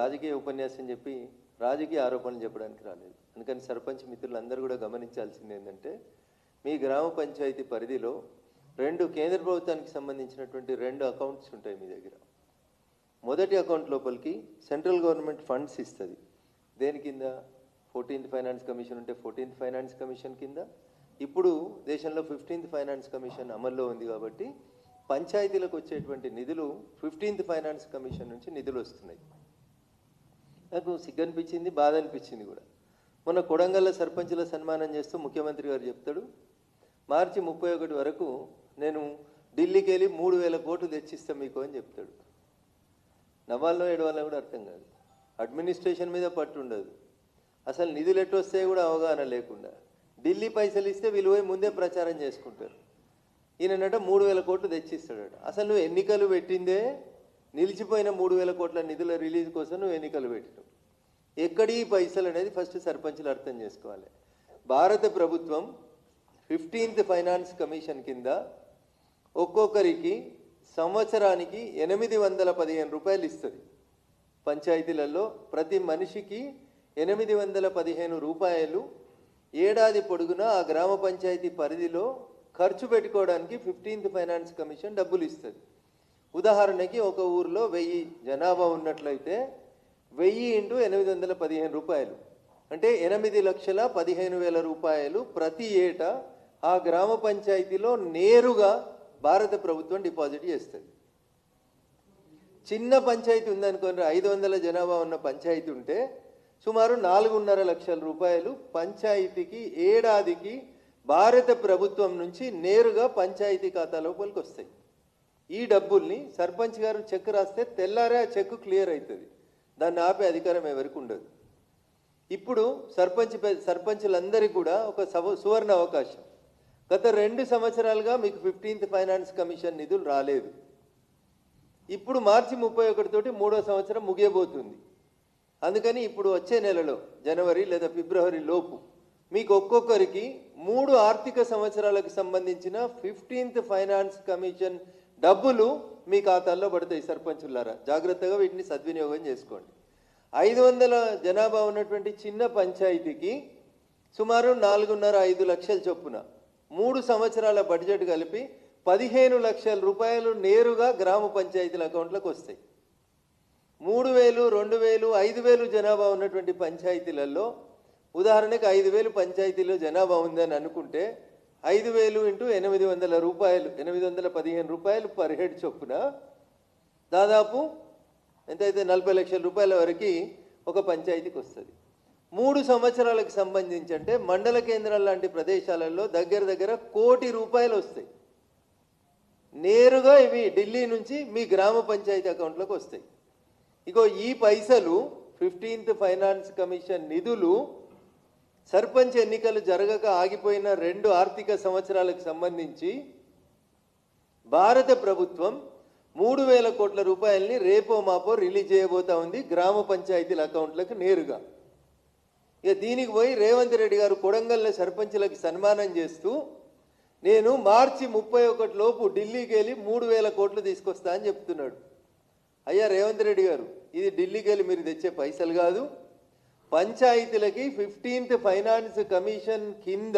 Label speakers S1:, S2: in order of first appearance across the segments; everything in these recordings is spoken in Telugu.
S1: రాజకీయ ఉపన్యాసం చెప్పి రాజకీయ ఆరోపణలు చెప్పడానికి రాలేదు. అందుకని సర్పంచ్ మిత్రులందరూ కూడా గమనించాల్సింది ఏంటంటే మీ గ్రామ పంచాయతీ పరిధిలో రెండు కేంద్ర ప్రభుత్వానికి సంబంధించినటువంటి రెండు అకౌంట్స్ ఉంటాయి మీ దగ్గర. మొదటి అకౌంట్ లోపలికి సెంట్రల్ గవర్నమెంట్ ఫండ్స్ ఇస్తుంది. దేని కింద? ఫోర్టీన్త్ ఫైనాన్స్ కమిషన్ ఉంటే ఫోర్టీన్త్ ఫైనాన్స్ కమిషన్ కింద. ఇప్పుడు దేశంలో ఫిఫ్టీన్త్ ఫైనాన్స్ కమిషన్ అమల్లో ఉంది కాబట్టి పంచాయతీలకు వచ్చేటువంటి నిధులు ఫిఫ్టీన్త్ ఫైనాన్స్ కమిషన్ నుంచి నిధులు వస్తున్నాయి. నాకు సిగ్గు అనిపించింది బాధ అనిపించింది కూడా. మొన్న కొడంగల్ల సర్పంచుల సన్మానం చేస్తూ ముఖ్యమంత్రి గారు చెప్తాడు మార్చి ముప్పై ఒకటి వరకు నేను ఢిల్లీకి వెళ్ళి మూడు వేల కోట్లు తెచ్చిస్తాను మీకు అని చెప్తాడు. నవ్వాలో ఏడవాలో కూడా అర్థం కాదు. అడ్మినిస్ట్రేషన్ మీద పట్టు ఉండదు. అసలు నిధులు ఎట్టు వస్తాయో కూడా అవగాహన లేకుండా. ఢిల్లీ పైసలు ఇస్తే వీళ్ళు పోయి ముందే ప్రచారం చేసుకుంటారు. ఈయనట మూడు వేల కోట్లు తెచ్చిస్తాడట. అసలు నువ్వు ఎన్నికలు పెట్టిందే నిలిచిపోయిన మూడు వేల కోట్ల నిధుల రిలీజ్ కోసం నువ్వు ఎన్నికలు పెట్టినావు. ఎక్కడి ఈ పైసలు అనేది ఫస్ట్ సర్పంచ్లు అర్థం చేసుకోవాలి. భారత ప్రభుత్వం ఫిఫ్టీన్త్ ఫైనాన్స్ కమిషన్ కింద ఒక్కొక్కరికి సంవత్సరానికి ఎనిమిది వందల పదిహేను రూపాయలు ఇస్తుంది. పంచాయతీలలో ప్రతి మనిషికి ఎనిమిది వందల పదిహేను రూపాయలు ఏడాది పొడుగునా ఆ గ్రామ పంచాయతీ పరిధిలో ఖర్చు పెట్టుకోవడానికి ఫిఫ్టీన్త్ ఫైనాన్స్ కమిషన్ డబ్బులు ఇస్తుంది. ఉదాహరణకి ఒక ఊరిలో వెయ్యి జనాభా ఉన్నట్లయితే వెయ్యి ఇంటూ ఎనిమిది వందల పదిహేను రూపాయలు. అంటే ఎనిమిది లక్షల పదిహేను వేల రూపాయలు ప్రతి ఏటా ఆ గ్రామ పంచాయతీలో నేరుగా భారత ప్రభుత్వం డిపాజిట్ చేస్తుంది. చిన్న పంచాయతీ ఉందనుకోండి ఐదు వందల జనాభా ఉన్న పంచాయతీ ఉంటే సుమారు నాలుగున్నర లక్షల రూపాయలు పంచాయతీకి ఏడాదికి భారత ప్రభుత్వం నుంచి నేరుగా పంచాయతీ ఖాతా లోపలికి వస్తాయి. ఈ డబ్బుల్ని సర్పంచ్ గారు చెక్ రాస్తే తెల్లారే ఆ చెక్ క్లియర్ అవుతుంది. దాన్ని ఆపే అధికారం ఎవరికి ఉండదు. ఇప్పుడు సర్పంచ్ సర్పంచులందరికీ కూడా ఒక సవ సువర్ణ అవకాశం. గత రెండు సంవత్సరాలుగా మీకు ఫిఫ్టీన్త్ ఫైనాన్స్ కమిషన్ నిధులు రాలేదు. ఇప్పుడు మార్చి ముప్పై ఒకటితోటి మూడో సంవత్సరం ముగియబోతుంది. అందుకని ఇప్పుడు వచ్చే నెలలో జనవరి లేదా ఫిబ్రవరి లోపు మీకు ఒక్కొక్కరికి మూడు ఆర్థిక సంవత్సరాలకు సంబంధించిన ఫిఫ్టీన్త్ ఫైనాన్స్ కమిషన్ డబ్బులు మీ ఖాతాల్లో పడతాయి సర్పంచులారా. జాగ్రత్తగా వీటిని సద్వినియోగం చేసుకోండి. ఐదు వందల జనాభా ఉన్నటువంటి చిన్న పంచాయతీకి సుమారు నాలుగున్నర ఐదు లక్షల చొప్పున మూడు సంవత్సరాల బడ్జెట్ కలిపి పదిహేను లక్షల రూపాయలు నేరుగా గ్రామ పంచాయతీల అకౌంట్లకు వస్తాయి. మూడు వేలు రెండు వేలు ఐదు వేలు జనాభా ఉన్నటువంటి పంచాయతీలలో ఉదాహరణకు ఐదు వేలు పంచాయతీలో జనాభా ఉందని అనుకుంటే ఐదు వేలు ఇంటూ ఎనిమిది వందల రూపాయలు ఎనిమిది వందల పదిహేను రూపాయలు పర్ హెడ్ చొప్పున దాదాపు ఎంతైతే నలభై లక్షల రూపాయల వరకు ఒక పంచాయతీకి వస్తుంది. మూడు సంవత్సరాలకు సంబంధించి అంటే మండల కేంద్రాల లాంటి ప్రదేశాలలో దగ్గర దగ్గర కోటి రూపాయలు వస్తాయి. నేరుగా ఇవి ఢిల్లీ నుంచి మీ గ్రామ పంచాయతీ అకౌంట్లోకి వస్తాయి. ఇగో ఈ పైసలు ఫిఫ్టీన్త్ ఫైనాన్స్ కమిషన్ నిధులు సర్పంచ్ ఎన్నికలు జరగక ఆగిపోయిన రెండు ఆర్థిక సంవత్సరాలకు సంబంధించి భారత ప్రభుత్వం మూడు వేల కోట్ల రూపాయల్ని రేపో మాపో రిలీజ్ చేయబోతా ఉంది గ్రామ పంచాయతీల అకౌంట్లకు నేరుగా. ఇక దీనికి పోయి రేవంత్ రెడ్డి గారు కొడంగల్లో సర్పంచ్లకు సన్మానం చేస్తూ నేను మార్చి ముప్పై ఒకటి లోపు ఢిల్లీకి వెళ్ళి మూడు వేల కోట్లు తీసుకొస్తా అని చెప్తున్నాడు. అయ్యా రేవంత్ రెడ్డి గారు ఇది ఢిల్లీకి వెళ్ళి మీరు తెచ్చే పైసలు కాదు. పంచాయతీలకి ఫిఫ్టీన్త్ ఫైనాన్స్ కమిషన్ కింద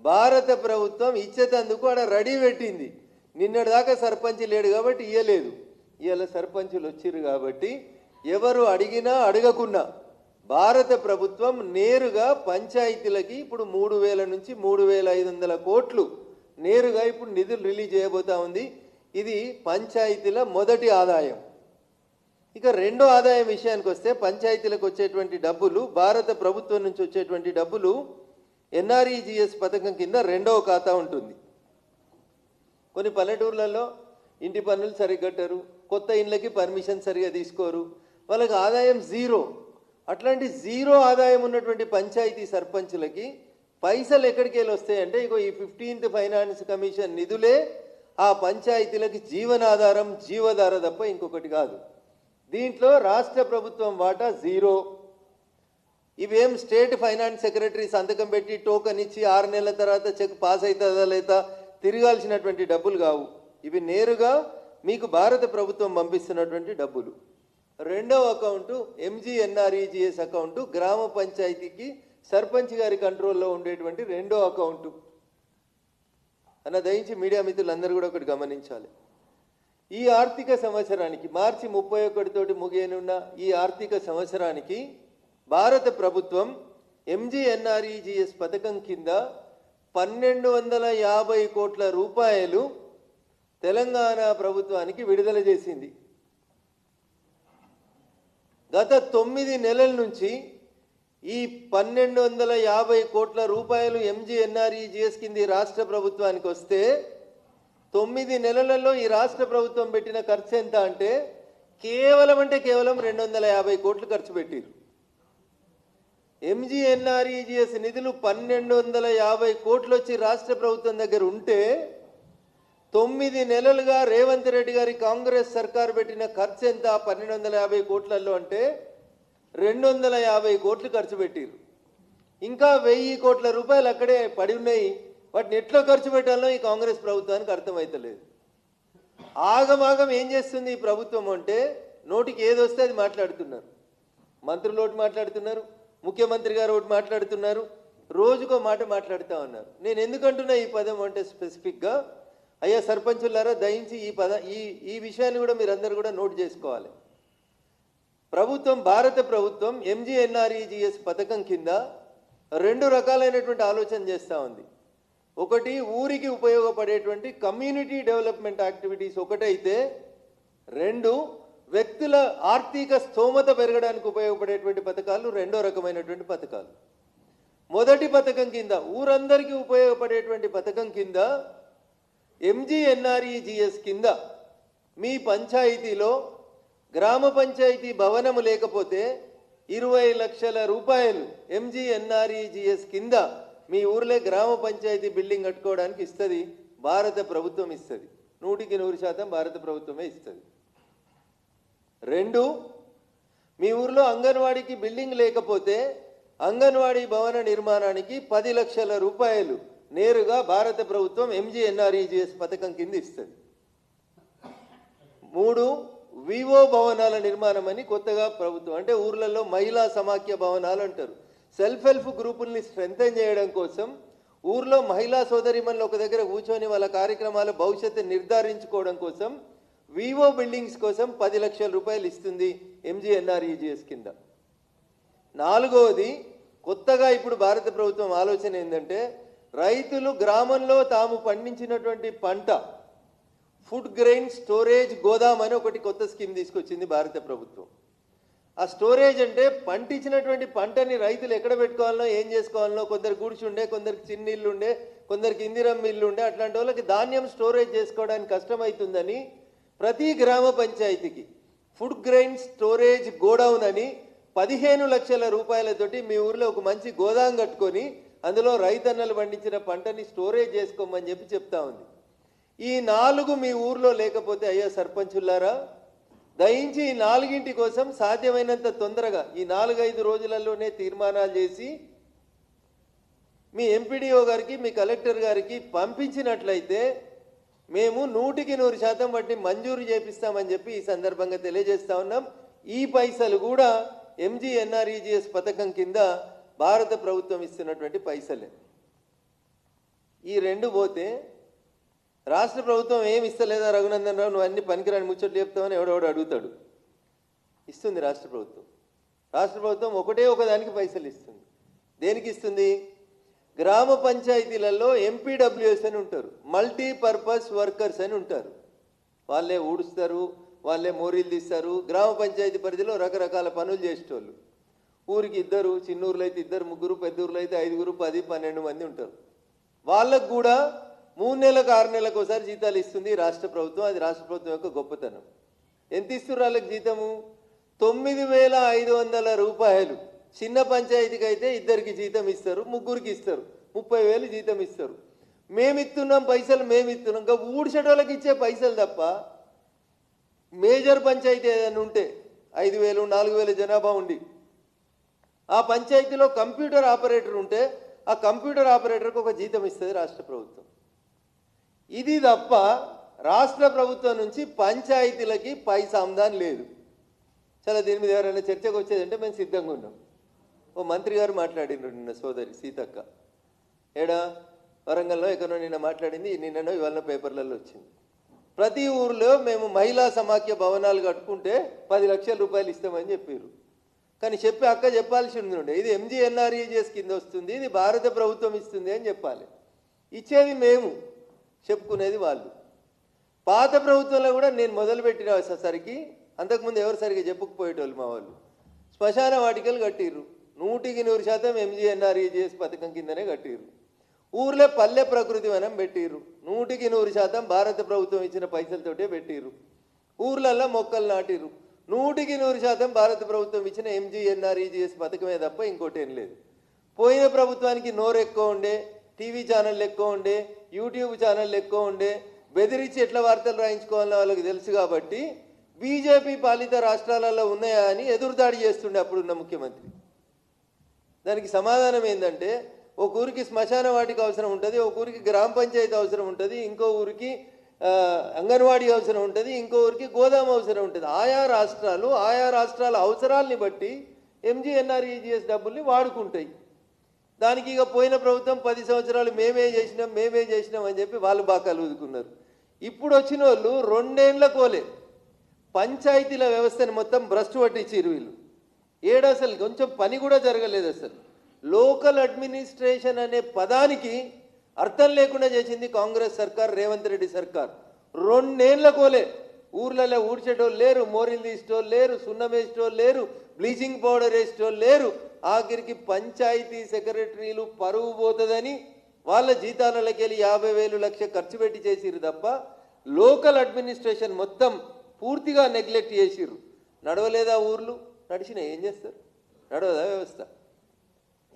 S1: భారత ప్రభుత్వం ఇచ్చేటందుకు ఆడ రెడీ పెట్టింది. నిన్నటిదాకా సర్పంచ్ లేడు కాబట్టి ఇయ్యలేదు. ఇవాళ సర్పంచులు వచ్చిర్రు కాబట్టి ఎవరు అడిగినా అడగకున్నా. భారత ప్రభుత్వం నేరుగా పంచాయతీలకి ఇప్పుడు మూడు వేల నుంచి మూడు వేల ఐదు వందల కోట్లు నేరుగా ఇప్పుడు నిధులు రిలీజ్ చేయబోతా ఉంది. ఇది పంచాయతీల మొదటి ఆదాయం. ఇక రెండో ఆదాయం విషయానికి వస్తే పంచాయతీలకు వచ్చేటువంటి డబ్బులు భారత ప్రభుత్వం నుంచి వచ్చేటువంటి డబ్బులు ఎన్ఆర్ఈజిఎస్ పథకం కింద రెండవ ఖాతా ఉంటుంది. కొన్ని పల్లెటూర్లలో ఇంటి పన్నులు సరిగ్గా కట్టరు కొత్త ఇండ్లకి పర్మిషన్ సరిగా తీసుకోరు వాళ్ళకి ఆదాయం జీరో. అట్లాంటి జీరో ఆదాయం ఉన్నటువంటి పంచాయతీ సర్పంచులకి పైసలు ఎక్కడికి వెళ్ళి వస్తాయంటే ఇగో ఈ ఫిఫ్టీన్త్ ఫైనాన్స్ కమిషన్ నిధులే ఆ పంచాయతీలకి జీవనాధారం జీవధార తప్ప ఇంకొకటి కాదు. దీంట్లో రాష్ట్ర ప్రభుత్వం వాటా జీరో. ఇవేం స్టేట్ ఫైనాన్స్ సెక్రటరీ సంతకం పెట్టి టోకన్ ఇచ్చి ఆరు నెలల తర్వాత చెక్ పాస్ అవుతుందా లేదా తిరగాల్సినటువంటి డబ్బులు కావు. ఇవి నేరుగా మీకు భారత ప్రభుత్వం పంపిస్తున్నటువంటి డబ్బులు. రెండవ అకౌంటు ఎంజీఎన్ఆర్ఈజిఎస్ అకౌంటు గ్రామ పంచాయతీకి సర్పంచ్ గారి కంట్రోల్లో ఉండేటువంటి రెండో అకౌంటు. అన్న దయించి మీడియా మిత్రులందరూ కూడా ఒకటి గమనించాలి. ఈ ఆర్థిక సంవత్సరానికి మార్చి ముప్పై ఒకటితోటి ముగియనున్న ఈ ఆర్థిక సంవత్సరానికి భారత ప్రభుత్వం ఎంజీఎన్ఆర్ఈజీఎస్ పథకం కింద పన్నెండు వందల యాభై కోట్ల రూపాయలు తెలంగాణ ప్రభుత్వానికి విడుదల చేసింది. గత తొమ్మిది నెలల నుంచి ఈ పన్నెండు వందల యాభై కోట్ల రూపాయలు ఎంజీఎన్ఆర్ఈజీఎస్ కింది రాష్ట్ర ప్రభుత్వానికి వస్తే తొమ్మిది నెలలలో ఈ రాష్ట్ర ప్రభుత్వం పెట్టిన ఖర్చు ఎంత అంటే కేవలం అంటే కేవలం రెండు వందల యాభై కోట్లు ఖర్చు పెట్టారు ఎంజీఎన్ఆర్ఈజిఎస్ నిధులు పన్నెండు వందల యాభై కోట్లు వచ్చి రాష్ట్ర ప్రభుత్వం దగ్గర ఉంటే తొమ్మిది నెలలుగా రేవంత్ రెడ్డి గారి కాంగ్రెస్ సర్కారు పెట్టిన ఖర్చు ఎంత పన్నెండు వందల యాభై కోట్లలో అంటే రెండు వందల యాభై కోట్లు ఖర్చు పెట్టారు ఇంకా వెయ్యి కోట్ల రూపాయలు అక్కడే పడి ఉన్నాయి. వాటిని ఎట్లా ఖర్చు పెట్టాలో ఈ కాంగ్రెస్ ప్రభుత్వానికి అర్థమవుతలేదు ఆగమాగం ఏం చేస్తుంది ఈ ప్రభుత్వం అంటే నోటికి ఏది వస్తే అది మాట్లాడుతున్నారు. మంత్రులు ఒకటి మాట్లాడుతున్నారు ముఖ్యమంత్రి గారు ఒకటి మాట్లాడుతున్నారు రోజుకో మాట మాట్లాడుతూ ఉన్నారు. నేను ఎందుకంటున్నా ఈ పదం అంటే స్పెసిఫిక్గా? అయ్యా సర్పంచులారా దయించి ఈ పద ఈ ఈ విషయాన్ని కూడా మీరందరూ కూడా నోట్ చేసుకోవాలి. ప్రభుత్వం భారత ప్రభుత్వం ఎంజీఎన్ఆర్ఈజిఎస్ పథకం కింద రెండు రకాలైనటువంటి ఆలోచన చేస్తూ ఉంది. ఒకటి ఊరికి ఉపయోగపడేటువంటి కమ్యూనిటీ డెవలప్మెంట్ యాక్టివిటీస్ ఒకటైతే రెండు వ్యక్తుల ఆర్థిక స్తోమత పెరగడానికి ఉపయోగపడేటువంటి పథకాలు రెండో రకమైనటువంటి పథకాలు. మొదటి పథకం కింద ఊరందరికీ ఉపయోగపడేటువంటి పథకం కింద ఎంజీఎన్ఆర్ఈజిఎస్ కింద మీ పంచాయతీలో గ్రామ పంచాయతీ భవనము లేకపోతే ఇరవై లక్షల రూపాయలు ఎంజీఎన్ఆర్ఈజిఎస్ కింద మీ ఊర్లో గ్రామ పంచాయతీ బిల్డింగ్ కట్టుకోవడానికి ఇస్తుంది భారత ప్రభుత్వం ఇస్తుంది. నూటికి నూరు శాతం భారత ప్రభుత్వమే ఇస్తుంది. రెండు మీ ఊర్లో అంగన్వాడీకి బిల్డింగ్ లేకపోతే అంగన్వాడీ భవన నిర్మాణానికి పది లక్షల రూపాయలు నేరుగా భారత ప్రభుత్వం ఎంజీఎన్ఆర్ఈజిఎస్ పథకం కింద ఇస్తుంది. మూడు వివో భవనాల నిర్మాణం అని కొత్తగా ప్రభుత్వం అంటే ఊర్లలో మహిళా సమాఖ్య భవనాలు అంటారు. సెల్ఫ్ హెల్ప్ గ్రూపుల్ని స్ట్రెంగ్తన్ చేయడం కోసం ఊర్లో మహిళా సోదరిమణులు ఒక దగ్గర కూర్చొని వాళ్ళ కార్యక్రమాల భవిష్యత్తు నిర్ధారించుకోవడం కోసం వివో బిల్డింగ్స్ కోసం పది లక్షల రూపాయలు ఇస్తుంది ఎంజీఎన్ఆర్ఈజిఎస్ కింద. నాలుగవది కొత్తగా ఇప్పుడు భారత ప్రభుత్వం ఆలోచన ఏంటంటే రైతులు గ్రామంలో తాము పండించినటువంటి పంట ఫుడ్ గ్రెయిన్ స్టోరేజ్ గోదాం అని ఒకటి కొత్త స్కీమ్ తీసుకొచ్చింది భారత ప్రభుత్వం. ఆ స్టోరేజ్ అంటే పండించినటువంటి పంటని రైతులు ఎక్కడ పెట్టుకోవాలనో ఏం చేసుకోవాలనో కొందరు గుడిచుండే కొందరికి చిన్న ఇల్లు ఉండే కొందరికి ఇందిరమ్మ ఇల్లు ఉండే అట్లాంటి వాళ్ళకి ధాన్యం స్టోరేజ్ చేసుకోవడానికి కష్టమవుతుందని ప్రతి గ్రామ పంచాయతీకి ఫుడ్ గ్రెయిన్ స్టోరేజ్ గోడౌన్ అని పదిహేను లక్షల రూపాయలతోటి మీ ఊర్లో ఒక మంచి గోదాం కట్టుకొని అందులో రైతన్నలు పండించిన పంటని స్టోరేజ్ చేసుకోమని చెప్పి చెప్తా ఉంది. ఈ నాలుగు మీ ఊర్లో లేకపోతే అయ్యా సర్పంచులారా దయించి ఈ నాలుగింటి కోసం సాధ్యమైనంత తొందరగా ఈ నాలుగైదు రోజులలోనే తీర్మానాలు చేసి మీ ఎంపీడీఓ గారికి మీ కలెక్టర్ గారికి పంపించినట్లయితే మేము నూటికి నూరు శాతం వాటిని మంజూరు చేపిస్తామని చెప్పి ఈ సందర్భంగా తెలియజేస్తా ఉన్నాం. ఈ పైసలు కూడా ఎంజీఎన్ఆర్ఈజిఎస్ పథకం కింద భారత ప్రభుత్వం ఇస్తున్నటువంటి పైసలే. ఈ రెండు పోతే రాష్ట్ర ప్రభుత్వం ఏమి ఇస్తలేదా రఘునందన్ రావు? నువ్వు అన్ని పనికిరాని ముచ్చట్లు చెప్తావని ఎవడెవడు అడుగుతాడు. ఇస్తుంది రాష్ట్ర ప్రభుత్వం. రాష్ట్ర ప్రభుత్వం ఒకటే ఒకదానికి పైసలు ఇస్తుంది. దేనికి ఇస్తుంది? గ్రామ పంచాయతీలలో ఎంపీడబ్ల్యూఎస్ అని ఉంటారు. మల్టీపర్పస్ వర్కర్స్ అని ఉంటారు. వాళ్ళే ఊడుస్తారు వాళ్ళే మోరీలు తీస్తారు. గ్రామ పంచాయతీ పరిధిలో రకరకాల పనులు చేసేటోళ్ళు. ఊరికి ఇద్దరు చిన్నూరులో అయితే ఇద్దరు ముగ్గురు పెద్ద ఊర్లో అయితే ఐదుగురు పది పన్నెండు మంది ఉంటారు. వాళ్ళకు కూడా మూడు నెలలకు ఆరు నెలలకు ఒకసారి జీతాలు ఇస్తుంది రాష్ట్ర ప్రభుత్వం. అది రాష్ట్ర ప్రభుత్వం యొక్క గొప్పతనం. ఎంత ఇస్తున్నారు వాళ్ళకి జీతము? తొమ్మిది వేల ఐదు వందల రూపాయలు. చిన్న పంచాయతీకి అయితే ఇద్దరికి జీతం ఇస్తారు ముగ్గురికి ఇస్తారు. ముప్పై వేలు జీతం ఇస్తారు. మేము ఇస్తున్నాం పైసలు మేము ఇస్తున్నాం. ఇంకా ఊడ్చేటోళ్ళకి ఇచ్చే పైసలు తప్ప మేజర్ పంచాయతీ ఏదైనా ఉంటే ఐదు వేలు నాలుగు వేల జనాభా ఉండి. ఆ పంచాయతీలో కంప్యూటర్ ఆపరేటర్ ఉంటే ఆ కంప్యూటర్ ఆపరేటర్కి ఒక జీతం ఇస్తుంది రాష్ట్ర ప్రభుత్వం. ఇది తప్ప రాష్ట్ర ప్రభుత్వం నుంచి పంచాయతీలకి పైసా ఆమ్దాన్ లేదు. చాలా దీని మీద ఎవరైనా చర్చకు వచ్చేదంటే మేము సిద్ధంగా ఉన్నాం. ఓ మంత్రి గారు మాట్లాడినారు నిన్న సోదరి సీతక్క. ఏడా? వరంగల్లో ఎక్కడో నిన్న మాట్లాడింది నిన్ననో ఇవాళ పేపర్లలో వచ్చింది. ప్రతి ఊర్లో మేము మహిళా సమాఖ్య భవనాలు కట్టుకుంటే పది లక్షల రూపాయలు ఇస్తామని చెప్పారు. కానీ చెప్పి అక్క చెప్పాల్సి ఉండే. ఇది ఎంజీఎన్ఆర్ఏజెస్ కింద వస్తుంది ఇది భారత ప్రభుత్వం ఇస్తుంది అని చెప్పాలి. ఇచ్చేది మేము. చెప్పుకునేది వాళ్ళు. పాత ప్రభుత్వంలో కూడా నేను మొదలుపెట్టిన సరికి అంతకుముందు ఎవరు సరిగా చెప్పుకుపోయేటోళ్ళు మా వాళ్ళు. శ్మశాన వాటికలు కట్టిర్రు. నూటికి నూరు శాతం ఎంజీఎన్ఆర్ఈజీఎస్ పథకం కిందనే కట్టిర్రు. ఊర్లో పల్లె ప్రకృతి వనం పెట్టిర్రు. నూటికి నూరు శాతం భారత ప్రభుత్వం ఇచ్చిన పైసలతోటే పెట్టిర్రు. ఊర్లల్లో మొక్కలు నాటిర్రు. నూటికి నూరు శాతం భారత ప్రభుత్వం ఇచ్చిన ఎంజీఎన్ఆర్ఈజీఎస్ పథకమే తప్ప ఇంకోటి ఏం లేదు. పోయిన ప్రభుత్వానికి నోరు ఎక్కువ ఉండే టీవీ ఛానళ్ళు ఎక్కువ ఉండే యూట్యూబ్ ఛానళ్ళు ఎక్కువ ఉండే బెదిరించి ఎట్లా వార్తలు రాయించుకోవాలని వాళ్ళకి తెలుసు కాబట్టి బీజేపీ పాలిత రాష్ట్రాలలో ఉన్నాయా అని ఎదురుదాడి చేస్తుండే అప్పుడున్న ముఖ్యమంత్రి. దానికి సమాధానం ఏంటంటే ఒక ఊరికి శ్మశాన వాటికి అవసరం ఉంటుంది ఒక ఊరికి గ్రామ పంచాయతీ అవసరం ఉంటుంది ఇంకో ఊరికి అంగన్వాడీ అవసరం ఉంటుంది ఇంకో ఊరికి గోదాము అవసరం ఉంటుంది. ఆయా రాష్ట్రాలు ఆయా రాష్ట్రాల అవసరాలని బట్టి ఎంజీఎన్ఆర్ఈజీఎస్ డబ్బుల్ని వాడుకుంటాయి. దానికి ఇక పోయిన ప్రభుత్వం పది సంవత్సరాలు మేమే చేసినాం మేమే చేసినాం అని చెప్పి వాళ్ళు బాకాలు ఊదుకున్నారు. ఇప్పుడు వచ్చిన వాళ్ళు రెండేండ్ల కోలే. పంచాయతీల వ్యవస్థని మొత్తం భ్రష్టు పట్టించారు వీళ్ళు. ఏడు అసలు కొంచెం పని కూడా జరగలేదు అసలు. లోకల్ అడ్మినిస్ట్రేషన్ అనే పదానికి అర్థం లేకుండా చేసింది కాంగ్రెస్ సర్కార్ రేవంత్ రెడ్డి సర్కార్. రెండేళ్ళ కోలే. ఊర్లలో ఊడ్చేటోళ్ళు లేరు మోరిల్ తీసేటోళ్ళు లేరు సున్నం వేసేటోళ్ళు లేరు బ్లీచింగ్ పౌడర్ వేసేటోళ్ళు లేరు. ఆఖరికి పంచాయతీ సెక్రటరీలు పరువు పోతుందని వాళ్ళ జీతాలకి వెళ్ళి యాభై వేలు లక్ష ఖర్చు పెట్టి చేసిరు తప్ప లోకల్ అడ్మినిస్ట్రేషన్ మొత్తం పూర్తిగా నెగ్లెక్ట్ చేసిర్రు. నడవలేదా ఊర్లు? నడిచినా ఏం చేస్తారు? నడవదా వ్యవస్థ?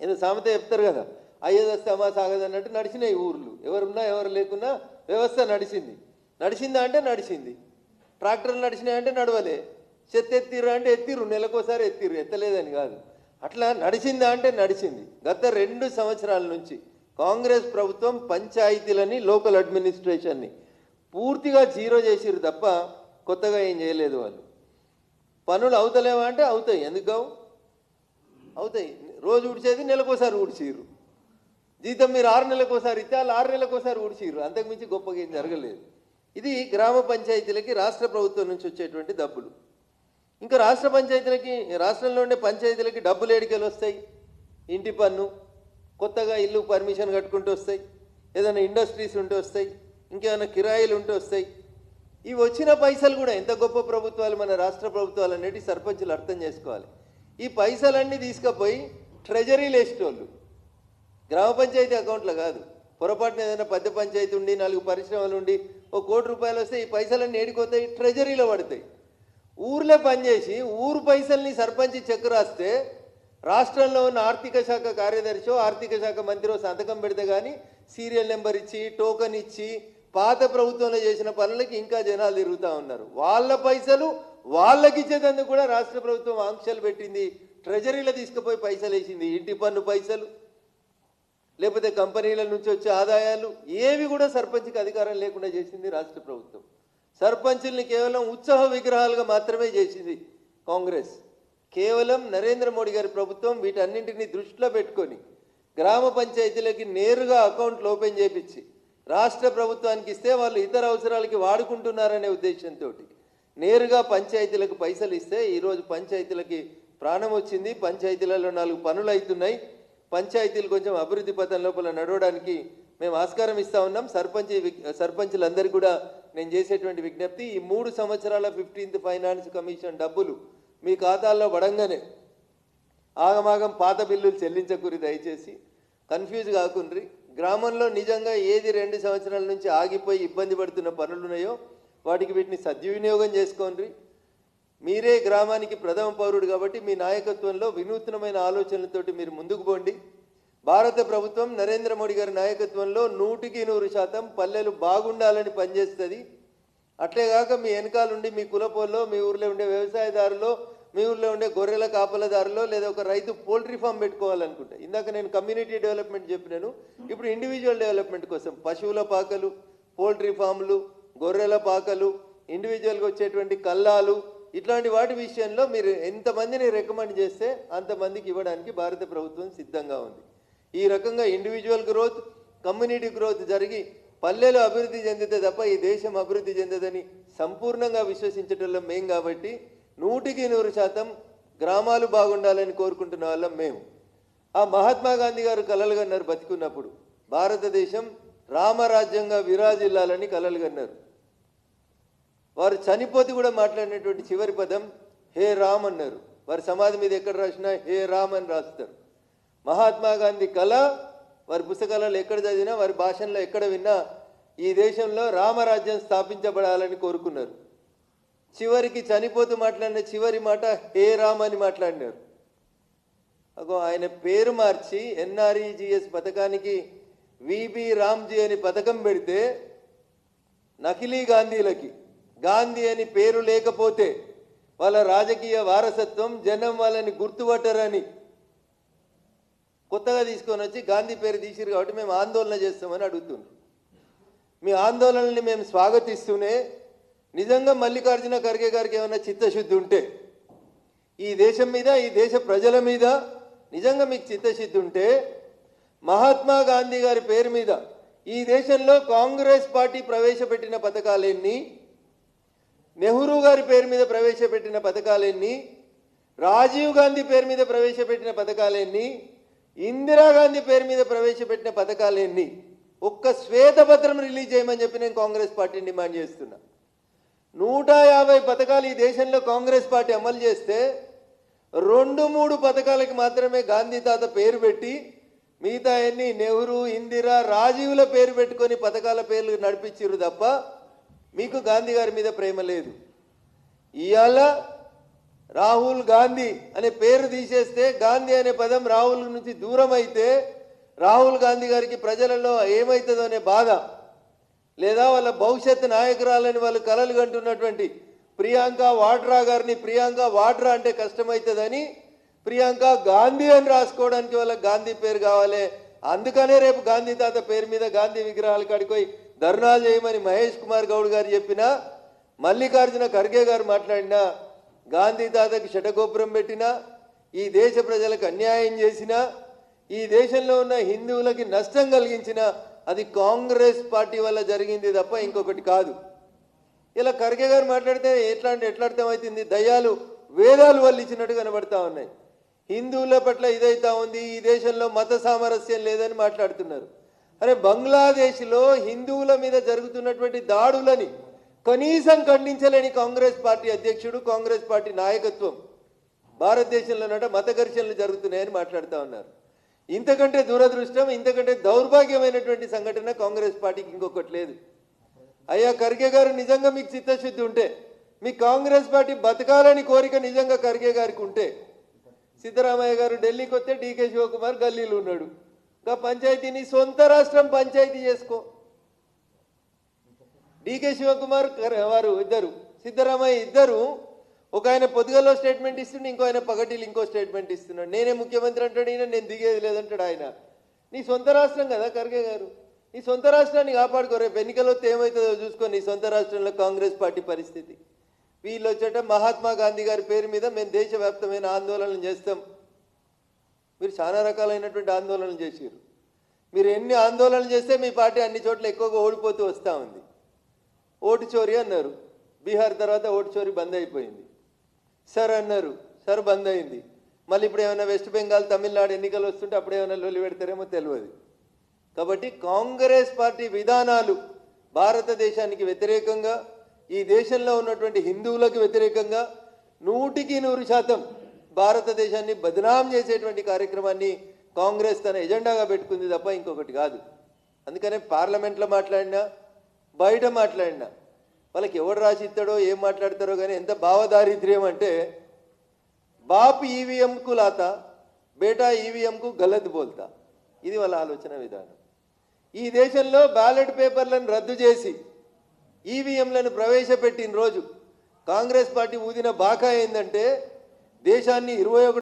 S1: ఏదో సామెత చెప్తారు కదా. అయ్యేదస్తే అమ్మా సాగదన్నట్టు నడిచినాయి ఊర్లు. ఎవరున్నా ఎవరు లేకున్నా వ్యవస్థ నడిచింది. నడిచిందా అంటే నడిచింది. ట్రాక్టర్లు నడిచినాయంటే నడవలే. చెత్త ఎత్తిర్రు అంటే ఎత్తిర్రు. నెలకోసారి ఎత్తిర్రు. ఎత్తలేదని కాదు. అట్లా నడిచిందా అంటే నడిచింది. గత రెండు సంవత్సరాల నుంచి కాంగ్రెస్ ప్రభుత్వం పంచాయతీలని లోకల్ అడ్మినిస్ట్రేషన్ని పూర్తిగా జీరో చేసిరు తప్ప కొత్తగా ఏం చేయలేదు వాళ్ళు. పనులు అవుతలేవా అంటే అవుతాయి. ఎందుకు కావు? అవుతాయి. రోజు ఊడ్చేది నెలకోసారి ఊడ్చిర్రు. జీతం మీరు ఆరు నెలలకోసారి ఇస్తే వాళ్ళు ఆరు నెలలకోసారి ఊడ్చిర్రు. అంతకుమించి గొప్పగా ఏం జరగలేదు. ఇది గ్రామ పంచాయతీలకి రాష్ట్ర ప్రభుత్వం నుంచి వచ్చేటువంటి డబ్బులు. ఇంకా రాష్ట్ర పంచాయతీలకి రాష్ట్రంలో ఉండే పంచాయతీలకి డబ్బులు ఏడికలు వస్తాయి. ఇంటి పన్ను కొత్తగా ఇల్లు పర్మిషన్ కట్టుకుంటూ వస్తాయి. ఏదైనా ఇండస్ట్రీస్ ఉంటే వస్తాయి. ఇంకేమైనా కిరాయిలు ఉంటే వస్తాయి. ఇవి వచ్చిన పైసలు కూడా ఎంత గొప్ప ప్రభుత్వాలు మన రాష్ట్ర ప్రభుత్వాలు అనేటి సర్పంచులు అర్థం చేసుకోవాలి. ఈ పైసలన్నీ తీసుకుపోయి ట్రెజరీలు వేసేటోళ్ళు గ్రామ పంచాయతీ అకౌంట్లో కాదు. పొరపాటున ఏదైనా పెద్ద పంచాయతీ ఉండి నాలుగు పరిశ్రమలు ఉండి ఒక కోటి రూపాయలు వస్తే ఈ పైసలన్నీ ఏడిపోతాయి ట్రెజరీలో పడతాయి. ఊర్లో పనిచేసి ఊరు పైసల్ని సర్పంచ్ చెక్ రాస్తే రాష్ట్రంలో ఉన్న ఆర్థిక శాఖ కార్యదర్శో ఆర్థిక శాఖ మంత్రిలో సంతకం పెడితే కానీ సీరియల్ నెంబర్ ఇచ్చి టోకన్ ఇచ్చి పాత ప్రభుత్వంలో చేసిన పనులకి ఇంకా జనాలు తిరుగుతూ ఉన్నారు. వాళ్ళ పైసలు వాళ్ళకి ఇచ్చేందుకు కూడా రాష్ట్ర ప్రభుత్వం ఆంక్షలు పెట్టింది. ట్రెజరీలో తీసుకుపోయి పైసలు వేసింది. ఇంటి పన్ను పైసలు లేకపోతే కంపెనీల నుంచి వచ్చే ఆదాయాలు ఏవి కూడా సర్పంచ్కి అధికారం లేకుండా చేసింది రాష్ట్ర ప్రభుత్వం. సర్పంచుల్ని కేవలం ఉత్సవ విగ్రహాలుగా మాత్రమే చేసింది కాంగ్రెస్. కేవలం నరేంద్ర మోడీ గారి ప్రభుత్వం వీటన్నింటినీ దృష్టిలో పెట్టుకొని గ్రామ పంచాయతీలకి నేరుగా అకౌంట్లు ఓపెన్ చేపించి రాష్ట్ర ప్రభుత్వానికి ఇస్తే వాళ్ళు ఇతర అవసరాలకి వాడుకుంటున్నారనే ఉద్దేశంతో నేరుగా పంచాయతీలకు పైసలు ఇస్తే ఈరోజు పంచాయతీలకి ప్రాణం వచ్చింది. పంచాయతీలలో నాలుగు పనులు అవుతున్నాయి. పంచాయతీలు కొంచెం అభివృద్ధి పథం లోపల నడవడానికి మేము ఆస్కారం ఇస్తా ఉన్నాం. సర్పంచ్ విగ్- సర్పంచులందరికీ కూడా నేను చేసేటువంటి విజ్ఞప్తి ఈ మూడు సంవత్సరాల ఫిఫ్టీన్త్ ఫైనాన్స్ కమిషన్ డబ్బులు మీ ఖాతాల్లో పడంగానే ఆగమాగం పాత బిల్లులు చెల్లించకూరి దయచేసి కన్ఫ్యూజ్ కాకుండ్రి. గ్రామంలో నిజంగా ఏది రెండు సంవత్సరాల నుంచి ఆగిపోయి ఇబ్బంది పడుతున్న పనులు ఉన్నాయో వాటికి వీటిని సద్వినియోగం చేసుకోండి మీరే గ్రామానికి ప్రథమ పౌరుడు కాబట్టి మీ నాయకత్వంలో వినూత్నమైన ఆలోచనలతోటి మీరు ముందుకు పోండి. భారత ప్రభుత్వం నరేంద్ర మోడీ గారి నాయకత్వంలో నూటికి నూరు శాతం పల్లెలు బాగుండాలని పనిచేస్తుంది. అట్లేగాక మీ వెనకాలండి మీ కులపోల్లో మీ ఊర్లో ఉండే వ్యవసాయదారులో మీ ఊర్లో ఉండే గొర్రెల కాపలదారులో లేదా ఒక రైతు పోల్ట్రీ ఫామ్ పెట్టుకోవాలనుకుంటా. ఇందాక నేను కమ్యూనిటీ డెవలప్మెంట్ చెప్పినాను. ఇప్పుడు ఇండివిజువల్ డెవలప్మెంట్ కోసం పశువుల పాకలు పోల్ట్రీ ఫామ్లు గొర్రెల పాకలు ఇండివిజువల్గా వచ్చేటువంటి కల్లాలు ఇట్లాంటి వాటి విషయంలో మీరు ఎంతమందిని రికమెండ్ చేస్తే అంతమందికి ఇవ్వడానికి భారత ప్రభుత్వం సిద్ధంగా ఉంది. ఈ రకంగా ఇండివిజువల్ గ్రోత్ కమ్యూనిటీ గ్రోత్ జరిగి పల్లెలు అభివృద్ధి చెందితే తప్ప ఈ దేశం అభివృద్ధి చెందదని సంపూర్ణంగా విశ్వసించటంలో మేం కాబట్టి నూటికి నూరు శాతం గ్రామాలు బాగుండాలని కోరుకుంటున్న వాళ్ళం మేము. ఆ మహాత్మా గాంధీ గారు కలలు కన్నారు బతికున్నప్పుడు. భారతదేశం రామరాజ్యంగా విరాజిల్లాలని కలలు కన్నారు వారు చనిపోతే కూడా మాట్లాడినటువంటి చివరి పదం హే రామ్ అన్నారు. వారి సమాధి మీద ఎక్కడ రాసినా హే రామ్ అని రాస్తారు. మహాత్మా గాంధీ కళ వారి పుస్తకాలలో ఎక్కడ చదివినా వారి భాషల్లో ఎక్కడ విన్నా ఈ దేశంలో రామరాజ్యం స్థాపించబడాలని కోరుకున్నారు. చివరికి చనిపోతూ మాట్లాడిన చివరి మాట హే రామ్ అని మాట్లాడినారు. అగో ఆయన పేరు మార్చి ఎన్ఆర్ఈజిఎస్ పథకానికి విబి రామ్జీ అని పథకం పెడితే నకిలీ గాంధీలకి గాంధీ అని పేరు లేకపోతే వాళ్ళ రాజకీయ వారసత్వం జనం వాళ్ళని గుర్తుపట్టరని కొత్తగా తీసుకొని వచ్చి గాంధీ పేరు తీసిరు కాబట్టి మేము ఆందోళన చేస్తామని అడుగుతున్నాం మీ ఆందోళనని మేము స్వాగతిస్తూనే నిజంగా మల్లికార్జున ఖర్గే గారికి ఏమైనా చిత్తశుద్ధి ఉంటే ఈ దేశం మీద ఈ దేశ ప్రజల మీద నిజంగా మీకు చిత్తశుద్ధి ఉంటే మహాత్మా గాంధీ గారి పేరు మీద ఈ దేశంలో కాంగ్రెస్ పార్టీ ప్రవేశపెట్టిన పథకాలెన్ని నెహ్రూ గారి పేరు మీద ప్రవేశపెట్టిన పథకాలెన్ని రాజీవ్ గాంధీ పేరు మీద ప్రవేశపెట్టిన పథకాలెన్ని ఇందిరాగాంధీ పేరు మీద ప్రవేశపెట్టిన పథకాలెన్ని ఒక్క శ్వేతపత్రం రిలీజ్ చేయమని చెప్పి నేను కాంగ్రెస్ పార్టీని డిమాండ్ చేస్తున్నా. నూట యాభై పథకాలు ఈ దేశంలో కాంగ్రెస్ పార్టీ అమలు చేస్తే రెండు మూడు పథకాలకి మాత్రమే గాంధీ తాత పేరు పెట్టి మిగతా అన్ని నెహ్రూ ఇందిరా రాజీవుల పేరు పెట్టుకొని పథకాల పేర్లు నడిపించారు తప్ప మీకు గాంధీ గారి మీద ప్రేమ లేదు. ఇవాళ రాహుల్ గాంధీ అనే పేరు తీసేస్తే గాంధీ అనే పదం రాహుల్ నుంచి దూరం అయితే రాహుల్ గాంధీ గారికి ప్రజలలో ఏమవుతుందో అనే బాధ. లేదా వాళ్ళ భవిష్యత్ నాయకురాలని వాళ్ళు కలలు కంటున్నటువంటి ప్రియాంక వాడ్రా గారిని ప్రియాంక వాడ్రా అంటే కష్టమవుతుందని ప్రియాంక గాంధీ అని రాసుకోవడానికి వాళ్ళకి గాంధీ పేరు కావాలి. అందుకనే రేపు గాంధీ తాత పేరు మీద గాంధీ విగ్రహాలు కడిపోయి ధర్నాలు చేయమని మహేష్ కుమార్ గౌడ్ గారు చెప్పినా మల్లికార్జున ఖర్గే గారు మాట్లాడినా గాంధీ తాతకి శటగోపురం పెట్టినా ఈ దేశ ప్రజలకు అన్యాయం చేసినా ఈ దేశంలో ఉన్న హిందువులకి నష్టం కలిగించిన అది కాంగ్రెస్ పార్టీ వల్ల జరిగింది తప్ప ఇంకొకటి కాదు. ఇలా ఖర్గే గారు మాట్లాడితే ఎట్లా అంటే ఎట్లా అర్థమవుతుంది దయ్యాలు వేదాలు వాళ్ళు ఇచ్చినట్టు కనబడతా ఉన్నాయి. హిందువుల పట్ల ఇదైతా ఉంది ఈ దేశంలో మత సామరస్యం లేదని మాట్లాడుతున్నారు. అరే బంగ్లాదేశ్లో హిందువుల మీద జరుగుతున్నటువంటి దాడులని కనీసం ఖండించలేని కాంగ్రెస్ పార్టీ అధ్యక్షుడు కాంగ్రెస్ పార్టీ నాయకత్వం భారతదేశంలోనట మత ఘర్షణలు జరుగుతున్నాయని మాట్లాడుతూ ఉన్నారు. ఇంతకంటే దురదృష్టం ఇంతకంటే దౌర్భాగ్యమైనటువంటి సంఘటన కాంగ్రెస్ పార్టీకి ఇంకొకటి లేదు. అయ్యా ఖర్గే గారు నిజంగా మీకు చిత్తశుద్ధి ఉంటే మీ కాంగ్రెస్ పార్టీ బతకాలని కోరిక నిజంగా ఖర్గే గారికి ఉంటే సిద్ధరామయ్య గారు ఢిల్లీకి వస్తే డీకే శివకుమార్ గల్లీలు ఉన్నాడు. ఇంకా పంచాయతీని సొంత రాష్ట్రం పంచాయతీ చేసుకో. డీకే శివకుమార్ కర్- వారు ఇద్దరు సిద్ధరామయ్య ఇద్దరు ఒక ఆయన పొద్దుగల్లో స్టేట్మెంట్ ఇస్తుండే ఇంకో ఆయన పగటిలు ఇంకో స్టేట్మెంట్ ఇస్తున్నాడు. నేనే ముఖ్యమంత్రి అంటాడు ఈయన నేను దిగేది లేదంటాడు ఆయన. నీ సొంత రాష్ట్రం కదా ఖర్గే గారు. నీ సొంత రాష్ట్రాన్ని కాపాడుకో రేపు ఎన్నికలు ఏమవుతుందో చూసుకో నీ సొంత రాష్ట్రంలో కాంగ్రెస్ పార్టీ పరిస్థితి. వీళ్ళు వచ్చేట మహాత్మా గాంధీ గారి పేరు మీద మేము దేశవ్యాప్తమైన ఆందోళనలు చేస్తాం. మీరు చాలా రకాలైనటువంటి ఆందోళనలు చేశారు మీరు ఎన్ని ఆందోళనలు చేస్తే మీ పార్టీ అన్ని చోట్ల ఎక్కువగా ఓడిపోతూ వస్తూ ఉంది. ఓటు చోరీ అన్నారు. బీహార్ తర్వాత ఓటు చోరీ బంద్ అయిపోయింది. సార్ అన్నారు సార్ బంద్ అయింది. మళ్ళీ ఇప్పుడు ఏమైనా వెస్ట్ బెంగాల్ తమిళనాడు ఎన్నికలు వస్తుంటే అప్పుడు ఏమైనా లొలి పెడతారేమో తెలియదు. కాబట్టి కాంగ్రెస్ పార్టీ విధానాలు భారతదేశానికి వ్యతిరేకంగా ఈ దేశంలో ఉన్నటువంటి హిందువులకు వ్యతిరేకంగా నూటికి నూరు శాతం భారతదేశాన్ని బదనాం చేసేటువంటి కార్యక్రమాన్ని కాంగ్రెస్ తన ఎజెండాగా పెట్టుకుంది తప్ప ఇంకొకటి కాదు. అందుకనే పార్లమెంట్లో మాట్లాడినా బయట మాట్లాడినా. వాళ్ళకి ఎవడు రాసి ఇస్తాడో ఏం మాట్లాడతారో కానీ ఎంత భావదారిద్ర్యం అంటే బాప్ ఈవీఎంకు లాతా బేటా ఈవీఎంకు గలత్ బోల్తా. ఇది వాళ్ళ ఆలోచన విధానం. ఈ దేశంలో బ్యాలెట్ పేపర్లను రద్దు చేసి ఈవీఎంలను ప్రవేశపెట్టిన రోజు కాంగ్రెస్ పార్టీ ఊదిన బాకా ఏంటంటే దేశాన్ని ఇరవై